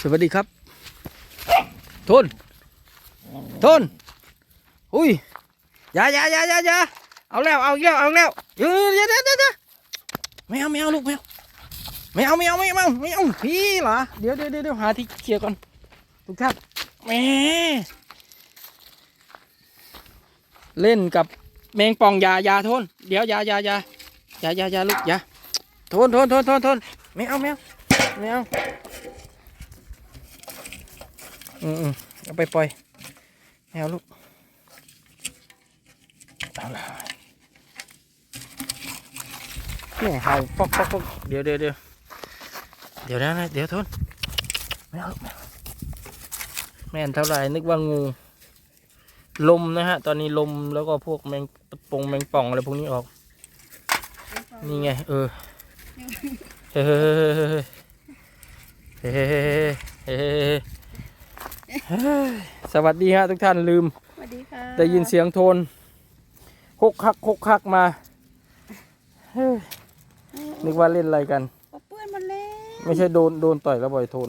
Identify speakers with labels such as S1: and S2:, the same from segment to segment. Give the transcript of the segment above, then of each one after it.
S1: สวัสดีครับ ทน ทน อุ้ยอย่าอย่าอย่าอย่าอย่าเอาแล้ว เอาแล้ว เอาแล้วเดี๋ยวเดี๋ยวเดี๋ยวเยวเดี๋ยวไม่เอาไม่เอาลูกไม่เอาไม่เอาไม่เอาไม่เอาไม่เอาพี่เหรอ เดี๋ยวเดี๋ยวเดี๋ยวเดี๋ยวหาที่เคลียร์ก่อนทุกท่านแหมเล่นกับแมงป่องอยาอยาทน เดี๋ยวอยาอยาอยาอยาอยายาลูกอยาทนทนทนทนทนไม่เอาไม่เอาไม่เอา อืมเอาไปปล่อยแมวลูกเอาละเนี่เห่าปอกปอกปอกเดี๋ยวเดี๋ยวเดี๋ยวเดี๋ยวนะเดี๋ยวทนแมวแมวแม่นเท่าไหร่นึกว่างู ลมนะฮะ ตอนนี้ลมแล้วก็พวกแมงปงแมงป่องอะไรพวกนี้ออก นี่ไง เออเฮ้เฮ้เฮ้เฮ้ สวัสดีฮะทุกท่านลืม
S2: สวัสดีค่ะ
S1: ได้ยินเสียงโทนคกคักคกคักมาเฮ้ยนึกว่าเล่นอะไรกัน
S2: ปะเปื้อนมันแล้ว
S1: ไม่ใช่โดนโดนต่อยแล้วบ่อยโทน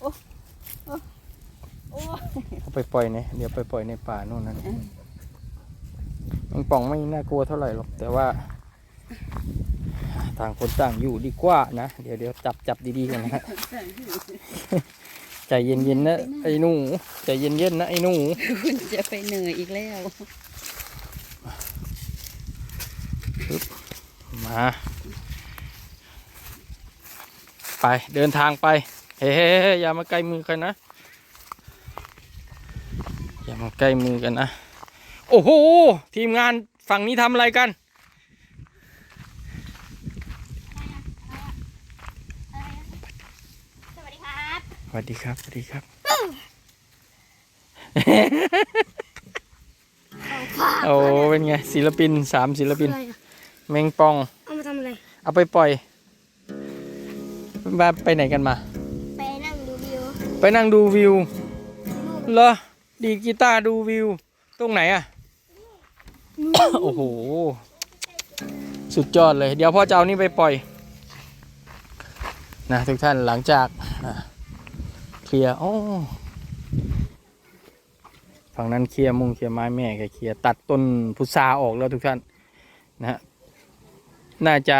S2: โอ้ย
S1: เอาไปปล่อยในเดี๋ยวไปปล่อยในป่าโน่นนั่นแมงป่องไม่น่ากลัวเท่าไหร่หรอกแต่ว่า ต่างคนต่างอยู่ดีกว่านะ เดี๋ยวเดี๋ยวจับจับดีๆกันนะฮะใจเย็นๆนะไอ้หนูใจเย็นๆนะไอ้หนู
S2: คุณจะไปเหนื่อยอีกแล้ว
S1: มา ไปเดินทางไป เฮ้ยอย่ามาใกล้มือกันนะ อย่ามาใกล้มือกันนะ โอ้โห ทีมงานฝั่งนี้ทำอะไรกัน
S2: สวัสดีครับ
S1: ส วัสดีครับสวัสดีครับโอ้เป็นไงศิลปินสามศิลปิน
S3: อะไรอะ
S1: แมงปอง
S3: เอามาทำอะไร
S1: เอาไปปล่อยมาไปไหนกันมา
S3: ไปนั่งดูวิว
S1: ไปนั่งดูวิวเหรอดีดกีตาร์ดูวิว ตรงไหนอะโอ้โห สุดยอดเลย เดี๋ยวพ่อจะเอานี่ไปปล่อย นะทุกท่านหลังจากอะ เคลียร์โอ้ฝั่งนั้นเคลียร์มุงเคลียร์ไม้แม่แกเคลียร์ตัดต้นพุทราออกแล้วทุกท่านนะฮะน่าจะ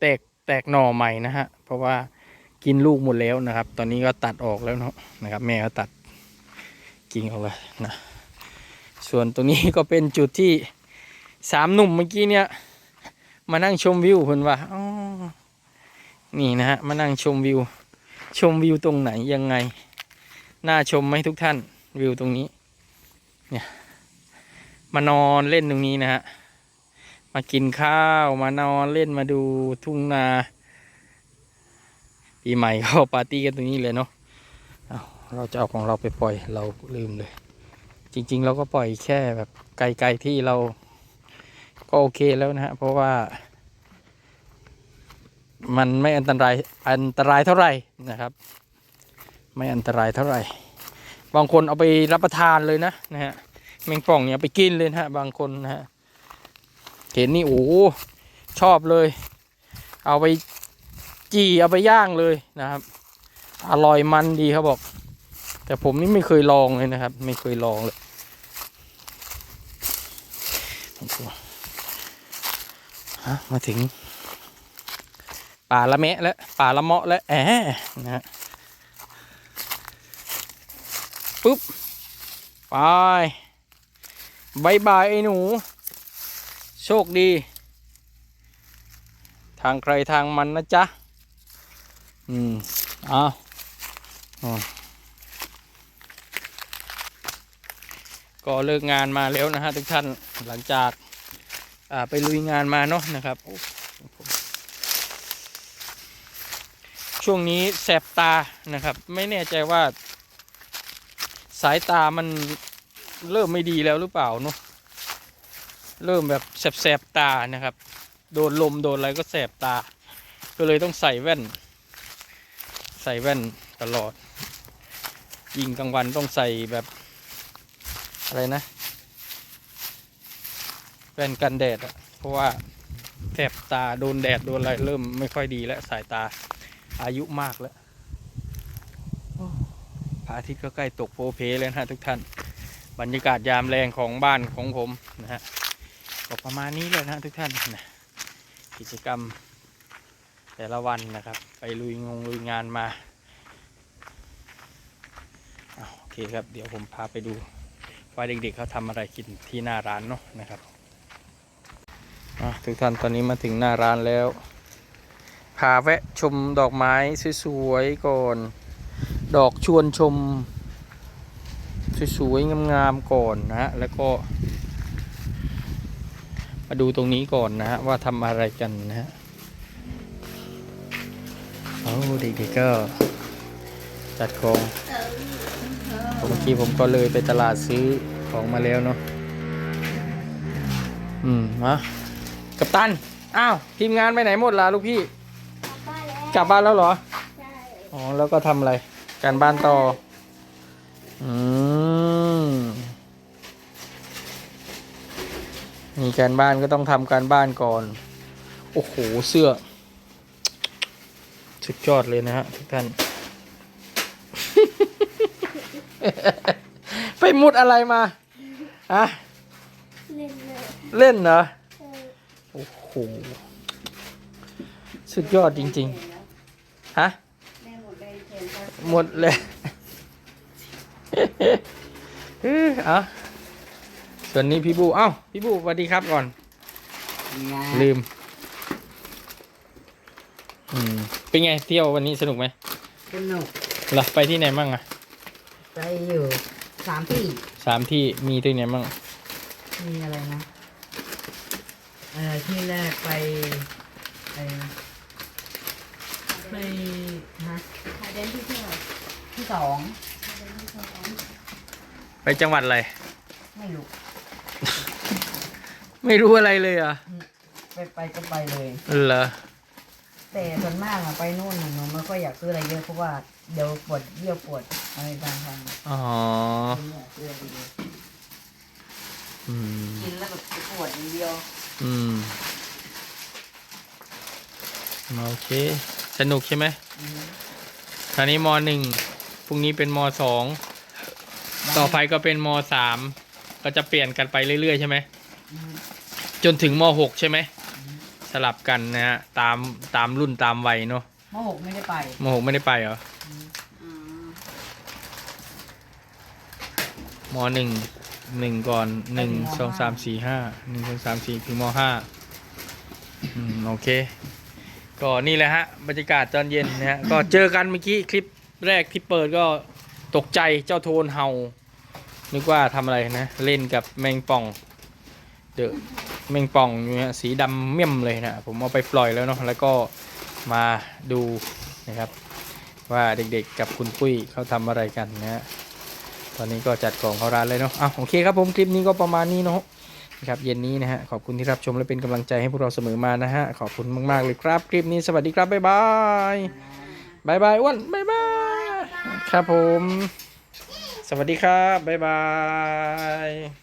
S1: แตกแตกหน่อใหม่นะฮะเพราะว่ากินลูกหมดแล้วนะครับ ตอนนี้ก็ตัดออกแล้วเนาะนะครับ แม่ก็ตัดกิ่งออกเลยนะส่วนตรงนี้ก็เป็นจุดที่สามหนุ่มเมื่อกี้เนี่ยมานั่งชมวิวเพิ่นว่าอ๋อนี่นะฮะมานั่งชมวิว ชมวิวตรงไหนยังไง น่าชมไหมทุกท่านวิวตรงนี้ เนี่ยมานอนเล่นตรงนี้นะฮะ มากินข้าวมานอนเล่นมาดูทุ่งนาปีใหม่เขาปาร์ตี้กันตรงนี้เลยเนาะเาเราจะเอาของเราไปปล่อยเราลืมเลย จริง ๆ เราก็ปล่อยแค่แบบไกลๆที่เราก็โอเคแล้วนะฮะเพราะว่า มันไม่อันตรายอันตรายเท่าไหร่นะครับ ไม่อันตรายเท่าไหร่ บางคนเอาไปรับประทานเลยนะนะฮะแมงป่องเนี่ยไปกินเลยนะฮะบางคนนะฮะเห็นนี่โอ้ชอบเลย เอาไปจี่เอาไปย่างเลยนะครับ อร่อยมันดีเขาบอก แต่ผมนี่ไม่เคยลองเลยนะครับ ไม่เคยลองเลยฮะมาถึง ป่าละแมะแล้วป่าละเมาะแล้วแอะนะฮะปุ๊บไปบายบายไอ้หนู โชคดี ทางใครทางมันนะจ๊ะ อืมเอ้าวก็เลิกงานมาแล้วนะฮะทุกท่านหลังจากาไปลุยงานมาเนาะนะครับโอ้ ช่วงนี้แสบตานะครับ ไม่แน่ใจว่า สายตามันเริ่มไม่ดีแล้วหรือเปล่าเนาะเริ่มแบบแสบๆตานะครับ โดนลมโดนอะไรก็แสบตา ก็เลยต้องใส่แว่น ใส่แว่นตลอด ยิงกลางวันต้องใส่แบบอะไรนะ แว่นกันแดดอะเพราะว่าแสบตาโดนแดดโดนอะไรเริ่มไม่ค่อยดีแล้วสายตา อายุมากแล้วพระอาทิตย์ก็ใกล้ตกโพเพแล้วนะทุกท่าน บรรยากาศยามแรงของบ้านของผมนะฮะก็ประมาณนี้เลยนะทุกท่านนะกิจกรรมแต่ละวันนะครับ ไปลุยงงลุยงานมาโอเคครับ เดี๋ยวผมพาไปดูว่าเด็กๆเขาทำอะไรกินที่หน้าร้านเนาะนะครับทุกท่านตอนนี้มาถึงหน้าร้านแล้วาแวะชมดอกไม้สวยๆก่อน ดอกชวนชม สวยๆงามๆก่อนนะฮะแล้วก็มาดูตรงนี้ก่อนนะฮะว่าทำอะไรกันนะฮะโอ้เด็กๆก็จัดของเมื่อกี้ผมก็เลยไปตลาดซื้อของมาแล้วเนาะอืมมากัปตัน อ้าว ทีมงานไปไหนหมดล่ะลูกพี่
S3: กลับบ้านแล้ว
S1: กลับบ้านแล้วเหรอ
S3: ใช่
S1: อ๋อ แล้วก็ทำอะไร การบ้านต่อ อืม มีการบ้านก็ต้องทำการบ้านก่อน โอ้โห เสื้อ สุดยอดเลยนะฮะ ทุกท่าน ไปมุดอะไรมาอะ
S3: เล่นเลย
S1: เล่นเหรอ
S3: เออ
S1: โอ้โห สุดยอดจริง ๆ ฮะ
S2: ได้หมดเลยเชิญครับ
S1: หมดเลยเออเอาส่วนนี้พี่บูเอ้าพี่บูสวัสดีครับก่อน ลืม อืม เป็นไงเที่ยววันนี้สนุกไหม
S4: สนุก
S1: เหราไปที่ไหนบ้างอะ
S4: ไปอยู่สามที่
S1: สามที่มีที่ไหนบ้าง
S4: มีอะไรนะเอ่อที่แรกไปไปนะ ไปฮะ
S2: ถ่ายเดินที่เที่ยว
S4: ที่สอง
S1: ไปจังหวัดอะไร
S4: ไม่รู้
S1: ไม่รู้อะไรเลยเหรอะ
S4: ไปไปก็ไปเลย
S1: เหรอ
S4: แต่ส่วนมากอะไปนู่นน่ะหนูไม่ค่อยอยากซื้ออะไรเยอะเพราะว่าเดี๋ยวปวดเยี่ยวปวดอะไรบางทาง
S1: อ๋อ
S4: กินเนี่ยซื้ออะไรเยอะ
S1: อืม
S4: กินแล้วแบบปวดอย่างเดียว
S1: อืม โอเค สนุกใช่ไหม
S4: อืม
S1: ตอนนี้มหนึ่งพรุ่งนี้เป็นมสองต่อไปก็เป็นมสามก็จะเปลี่ยนกันไปเรื่อยๆใช่ไหม
S4: อืม
S1: จนถึงมหกใช่ไหมสลับกันนะฮะตามตามรุ่นตามวัยเนาะ
S4: มหกไม่ได้ไป
S1: มหกไม่ได้ไปเหรอ
S4: อืม
S1: มหนึ่งหนึ่งก่อนหนึ่งสองสามสี่ห้าหนึ่งสองสามสี่ถึงมห้าอืมโอเค ก็นี่แหละฮะบรรยากาศตอนเย็นนะฮะก็เจอกันเมื่อกี้คลิปแรกที่เปิดก็ตกใจเจ้าโทนเห่านึกว่าทำอะไรนะเล่นกับแมงป่องเดอะแมงป่องอยู่เนี่ยสีดำเมี่ยมเลยนะผมเอาไปปล่อยแล้วเนาะแล้วก็มาดูนะครับ ว่าเด็กๆกับคุณปุ้ยเขาทำอะไรกันนะฮะตอนนี้ก็จัดของเขาร้านเลยเนาะอะโอเคครับผมคลิปนี้ก็ประมาณนี้เนาะ นะครับเย็นนี้นะฮะขอบคุณที่รับชมและเป็นกำลังใจให้พวกเราเสมอมานะฮะขอบคุณมากๆเลยครับคลิปนี้สวัสดีครับบ๊ายบายบายบายอ้วนบ๊ายบายครับผม สวัสดีครับบ๊ายบาย